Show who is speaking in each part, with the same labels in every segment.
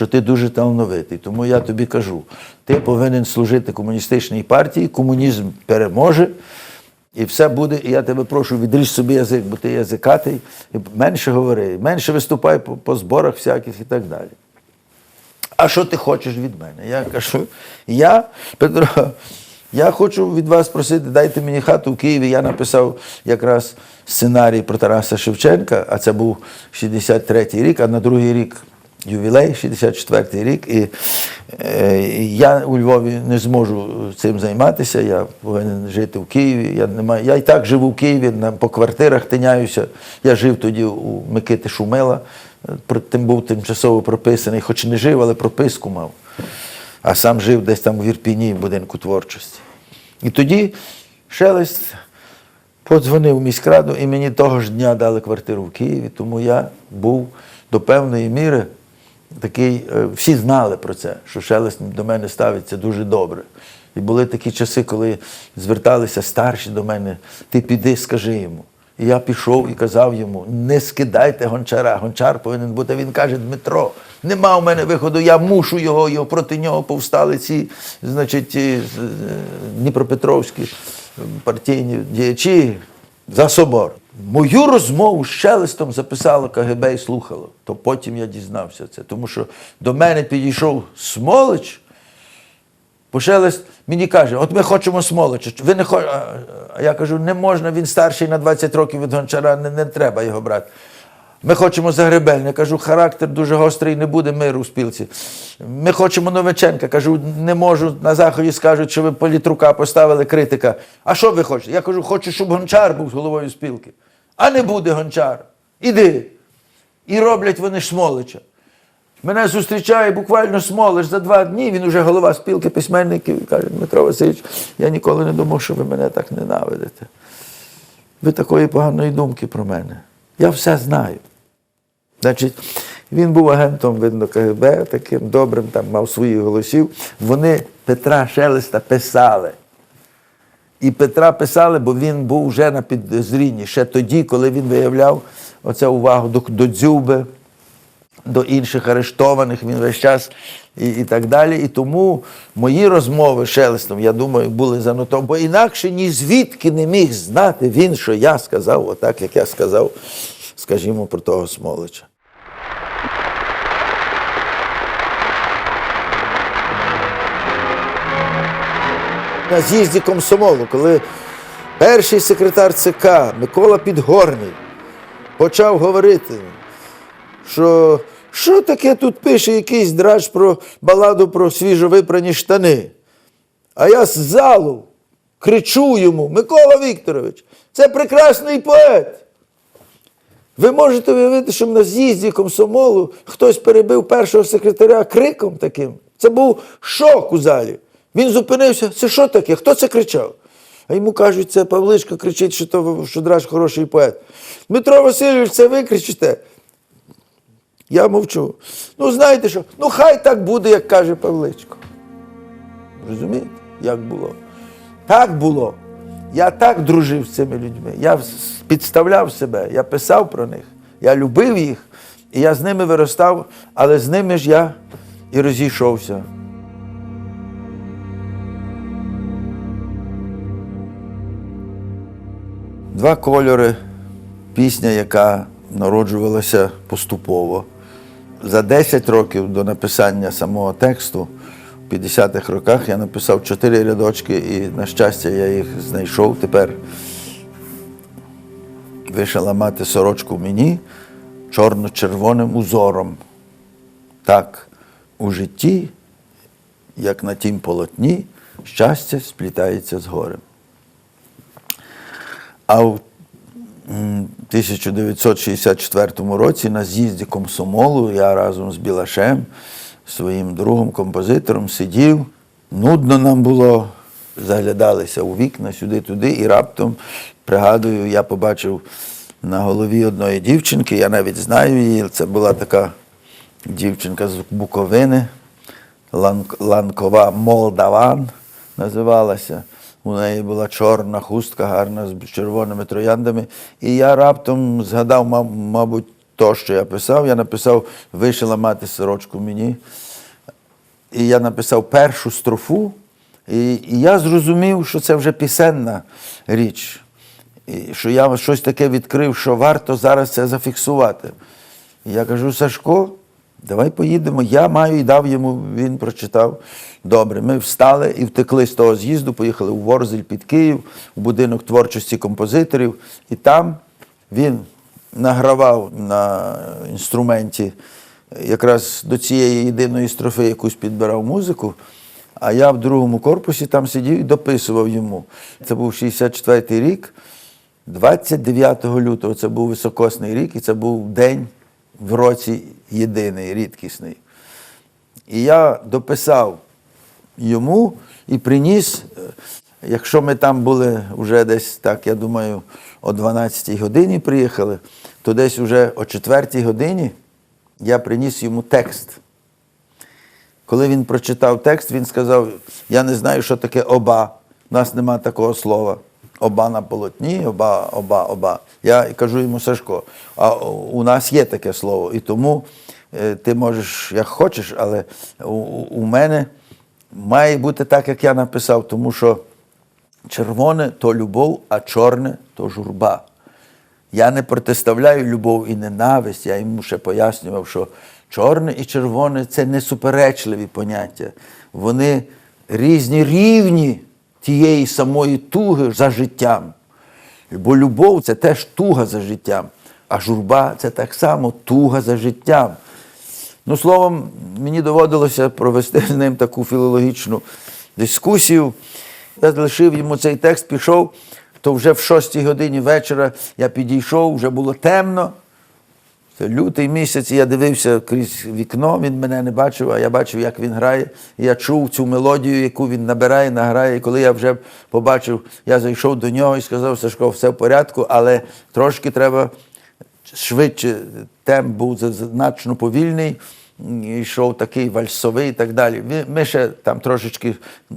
Speaker 1: що ти дуже талановитий. Тому я тобі кажу, ти повинен служити комуністичній партії, комунізм переможе. І все буде, і я тебе прошу, відріж собі язик, бо ти язикатий, і менше говори, менше виступай по, по зборах всяких і так далі. А що ти хочеш від мене? Я кажу, я, Петро, я хочу від вас просити, дайте мені хату в Києві. Я написав якраз сценарій про Тараса Шевченка, а це був 63-й рік, а на другий рік ювілей, 64-й рік. І е, я у Львові не зможу цим займатися. Я повинен жити в Києві. Я, не маю, я і так живу в Києві, по квартирах тиняюся. Я жив тоді у Микити Шумила, тим був тимчасово прописаний, хоч не жив, але прописку мав. А сам жив десь там в Ірпіні, в будинку творчості. І тоді Шелест подзвонив у міськраду, і мені того ж дня дали квартиру в Києві, тому я був до певної міри такий, е, всі знали про це, що Шелест до мене ставиться дуже добре. І були такі часи, коли зверталися старші до мене, ти піди, скажи йому. І я пішов і казав йому: не скидайте гончара, гончар повинен бути. Він каже, Дмитро, нема у мене виходу, я мушу його, його проти нього повстали ці, значить, з- з- Дніпропетровські партійні діячі за собор. Мою розмову з Шелестом записало КГБ і слухало. То потім я дізнався це. Тому що до мене підійшов Смолич, Пошелест мені каже, от ми хочемо Смолича. Ви не хо... а- я кажу, не можна, він старший на 20 років від гончара, не, не треба його брати. Ми хочемо Загребельне. Я кажу, характер дуже гострий, не буде миру в спілці. Ми хочемо Новиченка. Кажу, не можу. На заході скажуть, що ви політрука поставили критика. А що ви хочете? Я кажу, хочу, щоб гончар був головою спілки. А не буде гончар. Іди. І роблять вони Смолича. Мене зустрічає буквально Смолиш за два дні. Він уже голова спілки письменників і каже, Дмитро Васильович, я ніколи не думав, що ви мене так ненавидите. Ви такої поганої думки про мене. Я все знаю. Значить, він був агентом, видно, КГБ, таким добрим, там мав своїх голосів. Вони Петра Шелеста писали. І Петра писали, бо він був вже на підозрінні ще тоді, коли він виявляв оцю увагу до, до Дзюби, до інших арештованих, він весь час і, і так далі. І тому мої розмови з Шелестом, я думаю, були занотовані, бо інакше ні звідки не міг знати він, що я сказав, отак, як я сказав, скажімо, про того Смолича. На з'їзді комсомолу, коли перший секретар ЦК Микола Підгорний почав говорити, що що таке тут пише якийсь драч про баладу про свіжовипрані штани. А я з залу кричу йому: Микола Вікторович, це прекрасний поет. Ви можете уявити, що на з'їзді комсомолу хтось перебив першого секретаря криком таким. Це був шок у залі. Він зупинився. Це що таке? Хто це кричав? А йому кажуть, це Павлишко кричить, що, то, що Драч хороший поет. Дмитро Васильович, це ви кричите. Я мовчу. Ну, знаєте що? Ну, хай так буде, як каже Павличко. Розумієте, як було? Так було. Я так дружив з цими людьми. Я підставляв себе, я писав про них, я любив їх, і я з ними виростав, але з ними ж я і розійшовся. Два кольори пісня, яка народжувалася поступово. За 10 років до написання самого тексту, в 50-х роках, я написав чотири рядочки, і, на щастя, я їх знайшов. Тепер вишила мати сорочку мені чорно-червоним узором. Так, у житті, як на тім полотні, щастя сплітається з горем. А в 1964 році на з'їзді комсомолу я разом з Білашем, своїм другом, композитором, сидів. Нудно нам було, заглядалися у вікна сюди-туди, і раптом, пригадую, я побачив на голові одної дівчинки, я навіть знаю її, це була така дівчинка з Буковини, Ланкова Молдаван називалася. У неї була чорна хустка, гарна з червоними трояндами. І я раптом згадав, мабуть, то, що я писав. Я написав Вишила мати сорочку мені. І я написав першу строфу, і, і я зрозумів, що це вже пісенна річ. І що я щось таке відкрив, що варто зараз це зафіксувати. І я кажу, Сашко, давай поїдемо. Я маю і дав йому, він прочитав. Добре, ми встали і втекли з того з'їзду, поїхали у Ворзель під Київ, у будинок творчості композиторів. І там він награвав на інструменті якраз до цієї єдиної строфи якусь підбирав музику. А я в другому корпусі там сидів і дописував йому. Це був 64-й рік, 29 лютого це був високосний рік, і це був день в році єдиний, рідкісний. І я дописав йому і приніс, е, якщо ми там були вже десь так, я думаю, о 12-й годині приїхали, то десь вже о 4-й годині я приніс йому текст. Коли він прочитав текст, він сказав: Я не знаю, що таке оба. У нас нема такого слова. Оба на полотні, оба, оба, оба. Я кажу йому Сашко, а у нас є таке слово. І тому е, ти можеш, як хочеш, але у, у мене має бути так, як я написав, тому що червоне то любов, а чорне то журба. Я не протиставляю любов і ненависть, я йому ще пояснював, що чорне і червоне це не суперечливі поняття. Вони різні рівні тієї самої туги за життям. Бо любов це теж туга за життям, а журба це так само туга за життям. Ну, словом, мені доводилося провести з ним таку філологічну дискусію. Я залишив йому цей текст, пішов, то вже в шостій годині вечора я підійшов, вже було темно. Лютий місяць, я дивився крізь вікно, він мене не бачив, а я бачив, як він грає. Я чув цю мелодію, яку він набирає, награє. І коли я вже побачив, я зайшов до нього і сказав, Сашко, все в порядку, але трошки треба швидше. Темп був значно повільний, йшов такий вальсовий і так далі. Ми ще там трошечки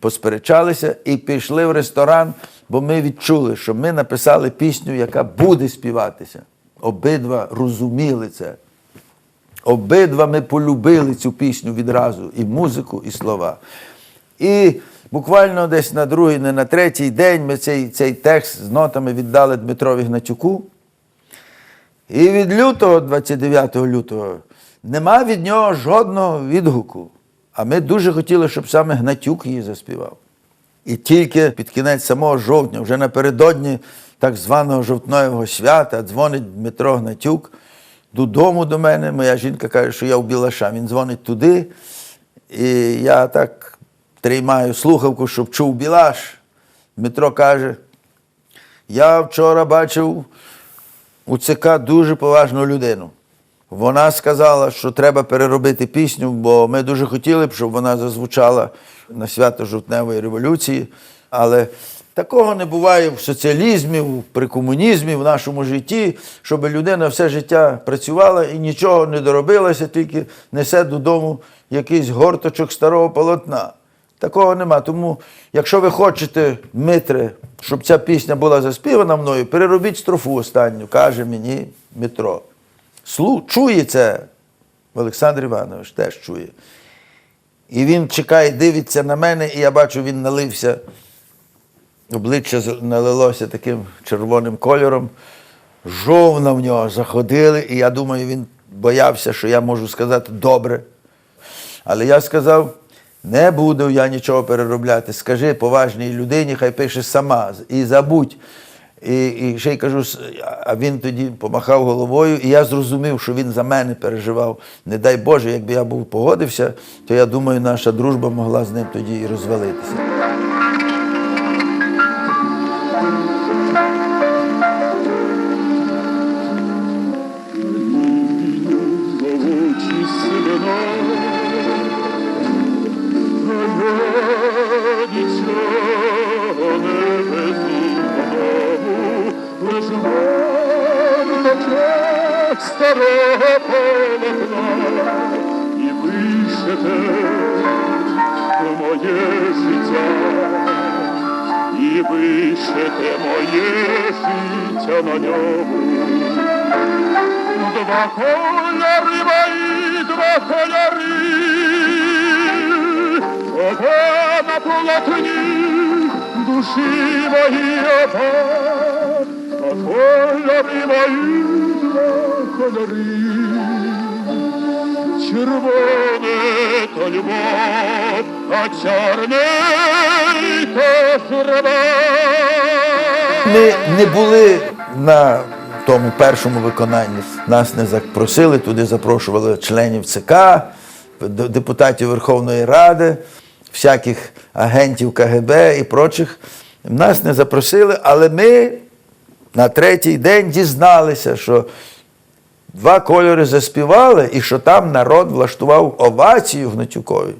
Speaker 1: посперечалися і пішли в ресторан, бо ми відчули, що ми написали пісню, яка буде співатися. Обидва розуміли це. Обидва ми полюбили цю пісню відразу, і музику, і слова. І буквально десь на другий, не на третій день ми цей, цей текст з нотами віддали Дмитрові Гнатюку. І від лютого, 29 лютого, нема від нього жодного відгуку. А ми дуже хотіли, щоб саме Гнатюк її заспівав. І тільки під кінець самого жовтня, вже напередодні так званого жовтневого свята, дзвонить Дмитро Гнатюк додому до мене. Моя жінка каже, що я в Білаша. Він дзвонить туди. І я так тримаю слухавку, щоб чув Білаш. Дмитро каже: я вчора бачив у ЦК дуже поважну людину. Вона сказала, що треба переробити пісню, бо ми дуже хотіли б, щоб вона зазвучала на свято жовтневої революції. Але такого не буває в соціалізмі, при комунізмі, в нашому житті, щоб людина все життя працювала і нічого не доробилася, тільки несе додому якийсь горточок старого полотна. Такого нема. Тому, якщо ви хочете, Дмитре, щоб ця пісня була заспівана мною, переробіть строфу останню, каже мені Дмитро. Слу, чує це Олександр Іванович теж чує. І він чекає, дивиться на мене, і я бачу, він налився, обличчя налилося таким червоним кольором. Жовна в нього заходили, і я думаю, він боявся, що я можу сказати добре. Але я сказав: не буду я нічого переробляти. Скажи поважній людині, хай пише сама і забудь. І, і ще й кажу, а він тоді помахав головою, і я зрозумів, що він за мене переживав. Не дай Боже, якби я був погодився, то я думаю, наша дружба могла з ним тоді і розвалитися.
Speaker 2: Горточок старого полотна і вишите моє життя, і вишите моє життя на ньому. Два кольори мої, два кольори, оба на полотні душі мої оба, а кольори мої, два кольори. Червоне то любов, а чорний то журба.
Speaker 1: Ми не були на тому першому виконанні. Нас не запросили, туди запрошували членів ЦК, депутатів Верховної Ради, всяких агентів КГБ і прочих. Нас не запросили, але ми на третій день дізналися, що два кольори заспівали і що там народ влаштував овацію Гнатюкові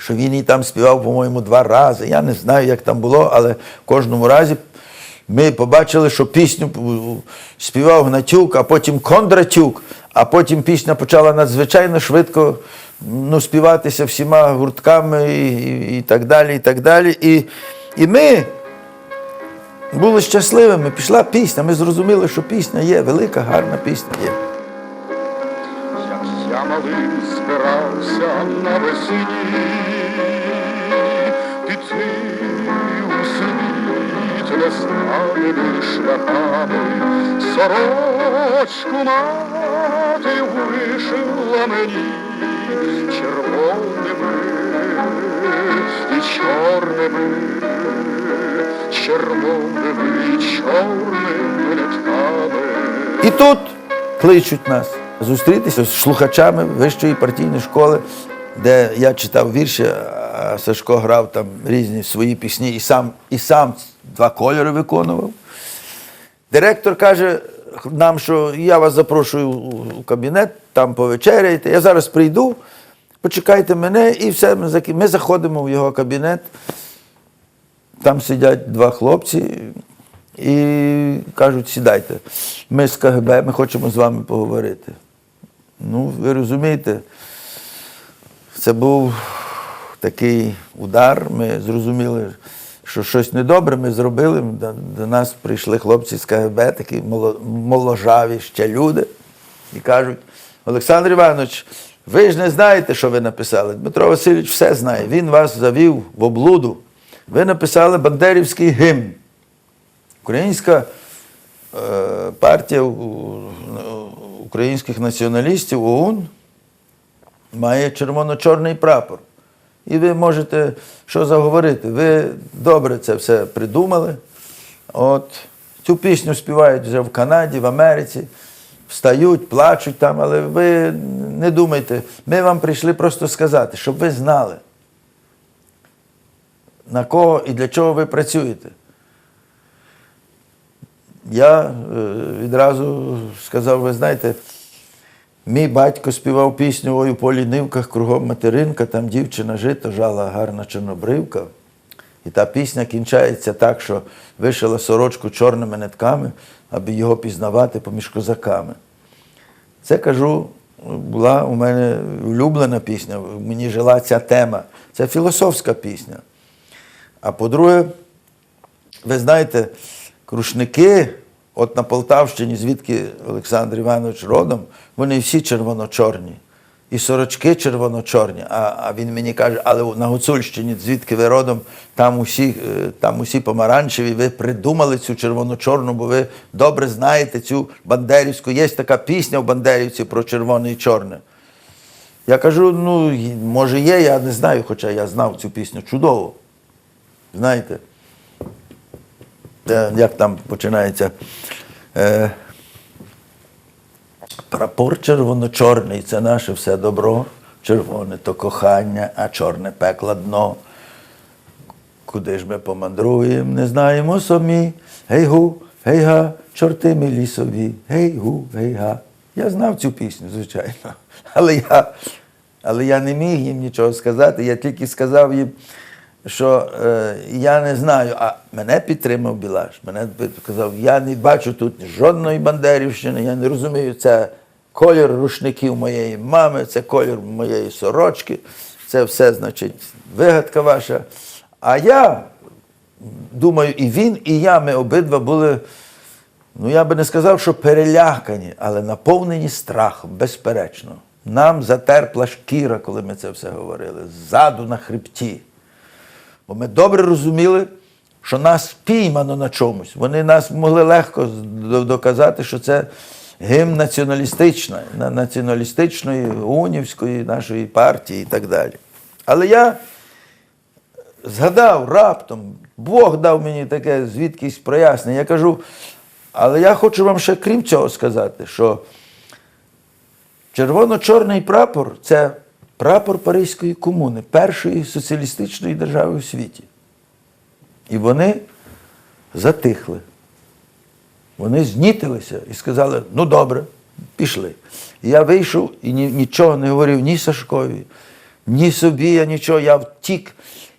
Speaker 1: що він її там співав, по-моєму, два рази. Я не знаю, як там було, але в кожному разі ми побачили, що пісню співав Гнатюк, а потім Кондратюк, а потім пісня почала надзвичайно швидко ну, співатися всіма гуртками і, і, і так далі. І так далі. І, і ми були щасливими. Пішла пісня. Ми зрозуміли, що пісня є, велика, гарна пісня є.
Speaker 2: Я малим збирався на весні, піти у світ незнаними шляхами, сорочку мати вишила мені червоними і чорними, червоними чорними нитками.
Speaker 1: І тут кличуть нас зустрітися з слухачами вищої партійної школи, де я читав вірші, а Сашко грав там різні свої пісні і сам, і сам два кольори виконував. Директор каже нам, що я вас запрошую у кабінет, там повечеряйте. Я зараз прийду, почекайте мене, і все. Ми заходимо в його кабінет. Там сидять два хлопці і кажуть, сідайте. Ми з КГБ, ми хочемо з вами поговорити. Ну, ви розумієте, це був такий удар. Ми зрозуміли, що щось недобре ми зробили. До, нас прийшли хлопці з КГБ, такі моложаві ще люди, і кажуть: Олександр Іванович, ви ж не знаєте, що ви написали. Дмитро Васильович все знає. Він вас завів в облуду. Ви написали Бандерівський гімн. Українська е, партія українських націоналістів ОУН має червоно-чорний прапор. І ви можете що заговорити? Ви добре це все придумали. От цю пісню співають вже в Канаді, в Америці, встають, плачуть там, але ви не думайте, ми вам прийшли просто сказати, щоб ви знали, на кого і для чого ви працюєте. Я е, відразу сказав, ви знаєте, мій батько співав пісню Ой у полі нивках кругом материнка, там дівчина жито, жала гарна чорнобривка. І та пісня кінчається так, що вишила сорочку чорними нитками, аби його пізнавати поміж козаками. Це кажу, була у мене улюблена пісня, мені жила ця тема. Це філософська пісня. А по-друге, ви знаєте, крушники, от на Полтавщині, звідки Олександр Іванович родом, вони всі червоно-чорні. І сорочки червоно-чорні. А, а він мені каже, але на Гуцульщині, звідки ви родом, там усі, е, там усі помаранчеві, ви придумали цю червоно-чорну, бо ви добре знаєте цю бандерівську. Є така пісня в Бандерівці про червоне і чорне. Я кажу, ну, може є, я не знаю, хоча я знав цю пісню чудово. Знаєте, Е, як там починається. Е, прапор червоно-чорний це наше все добро. Червоне то кохання, а чорне пекло дно. Куди ж ми помандруємо, не знаємо самі. Гей-гу, гей-га, чорти ми лісові, гей-гу, гей-га. Я знав цю пісню, звичайно. Але я, але я не міг їм нічого сказати. Я тільки сказав їм, що е, я не знаю, а мене підтримав Білаш. Мене сказав, я не бачу тут жодної бандерівщини, я не розумію, це колір рушників моєї мами, це колір моєї сорочки, це все, значить, вигадка ваша. А я думаю, і він, і я, ми обидва були Ну, я би не сказав, що перелякані, але наповнені страхом, безперечно. Нам затерпла шкіра, коли ми це все говорили, ззаду на хребті. Бо ми добре розуміли, що нас піймано на чомусь. Вони нас могли легко доказати, що це гімн націоналістичної, націоналістичної унівської нашої партії і так далі. Але я згадав раптом, Бог дав мені таке звідкись прояснення. Я кажу, але я хочу вам ще крім цього сказати, що червоно-чорний прапор це прапор Паризької комуни, першої соціалістичної держави у світі. І вони затихли. Вони знітилися і сказали: ну добре, пішли. І я вийшов і ні- нічого не говорив ні Сашкові, ні собі, я нічого, я втік.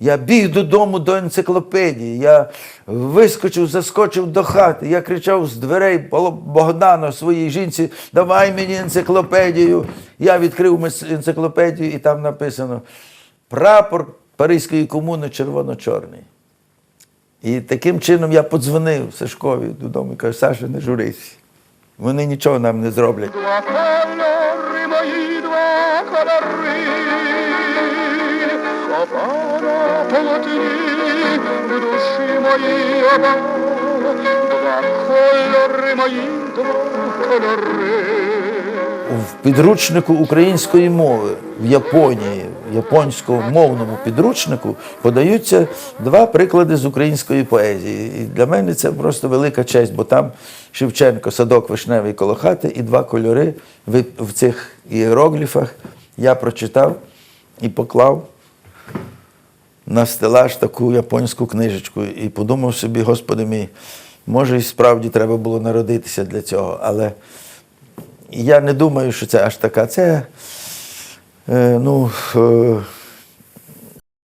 Speaker 1: Я біг додому до енциклопедії. Я вискочив, заскочив до хати. Я кричав з дверей Бо- Богдану своїй жінці: давай мені енциклопедію. Я відкрив енциклопедію, і там написано прапор Паризької комуни червоно-чорний. І таким чином я подзвонив Сашкові додому і кажу, Саша, не журись. Вони нічого нам не зроблять.
Speaker 2: Два кольори мої, два кольори, Опара полотні душі мої оба. Два кольори мої, два кольори.
Speaker 1: В підручнику української мови в Японії, в японськомовному підручнику подаються два приклади з української поезії. І для мене це просто велика честь, бо там Шевченко, садок вишневий коло хати і два кольори в цих іерогліфах я прочитав і поклав на стелаж таку японську книжечку і подумав собі, Господи мій, може і справді треба було народитися для цього, але я не думаю, що це аж така. Це, е, ну, е,